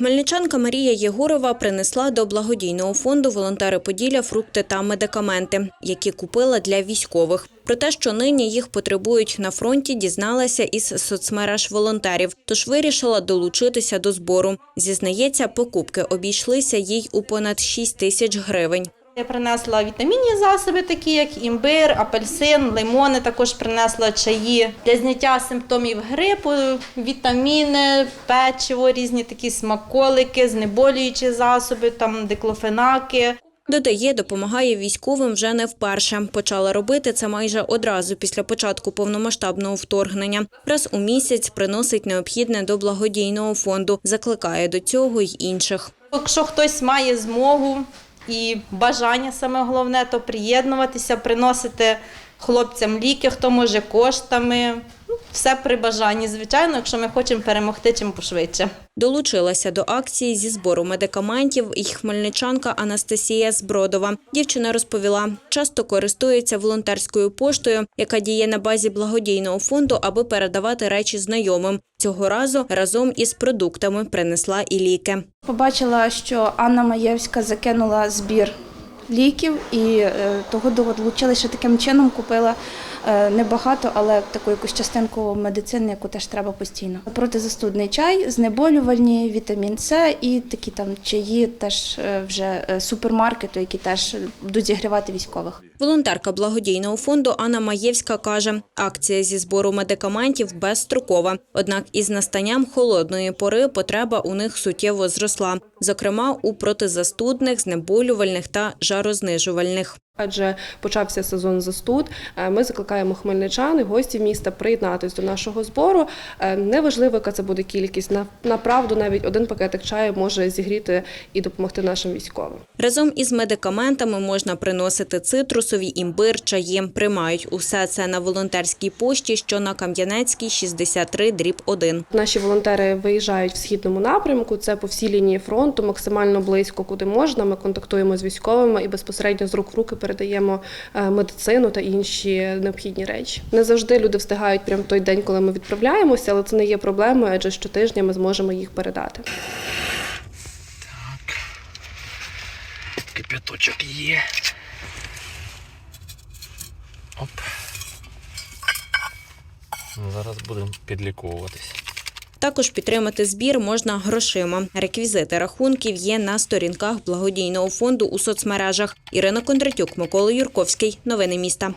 Хмельничанка Марія Єгорова принесла до благодійного фонду волонтери Поділля фрукти та медикаменти, які купила для військових. Про те, що нині їх потребують на фронті, дізналася із соцмереж волонтерів, тож вирішила долучитися до збору. Зізнається, покупки обійшлися їй у понад 6 тисяч гривень. Я принесла вітамінні засоби, такі як імбир, апельсин, лимони. Також принесла чаї для зняття симптомів грипу, вітаміни, печиво, різні такі смаколики, знеболюючі засоби, там диклофенаки. Додає, допомагає військовим вже не вперше. Почала робити це майже одразу після початку повномасштабного вторгнення. Раз у місяць приносить необхідне до благодійного фонду, закликає до цього й інших. Якщо хтось має змогу і бажання, саме головне, то приєднуватися, приносити хлопцям ліки, хто може коштами. Все при бажанні, звичайно, якщо ми хочемо перемогти чим пошвидше. Долучилася до акції зі збору медикаментів і хмельничанка Анастасія Збродова. Дівчина розповіла, часто користується волонтерською поштою, яка діє на базі благодійного фонду, аби передавати речі знайомим. Цього разу разом із продуктами принесла і ліки. Побачила, що Анна Маєвська закинула збір ліків і е, того долучилася таким чином, купила е, небагато, але таку якусь частинку медицини, яку теж треба постійно. Протизастудний чай, знеболювальні, вітамін С і такі там чаї теж е, вже супермаркету, які теж будуть зігрівати військових. Волонтерка благодійного фонду Анна Маєвська каже, акція зі збору медикаментів безстрокова. Однак із настанням холодної пори потреба у них суттєво зросла, зокрема у протизастудних, знеболювальних та жарознижувальних. Адже почався сезон застуд. Е, Ми закликаємо хмельничан і гостів міста приєднатись до нашого збору. Е, Неважливо, яка це буде кількість. Направду навіть один пакетик чаю може зігріти і допомогти нашим військовим. Разом із медикаментами можна приносити цитрусові, імбир, чаї. Приймають усе це на волонтерській пошті, що на Кам'янецькій 63 дріб 1. Наші волонтери виїжджають в східному напрямку. Це по всій лінії фронту, максимально близько, куди можна. Ми контактуємо з військовими і безпосередньо з рук в руки передаємо е, медицину та інші необхідні речі. Не завжди люди встигають прямо той день, коли ми відправляємося, але це не є проблемою, адже щотижня ми зможемо їх передати. Так, Кипяточок є. Оп. Ну, Зараз будемо підліковуватись. Також підтримати збір можна грошима. Реквізити рахунків є на сторінках благодійного фонду у соцмережах. Ірина Кондратюк, Микола Юрковський. Новини міста.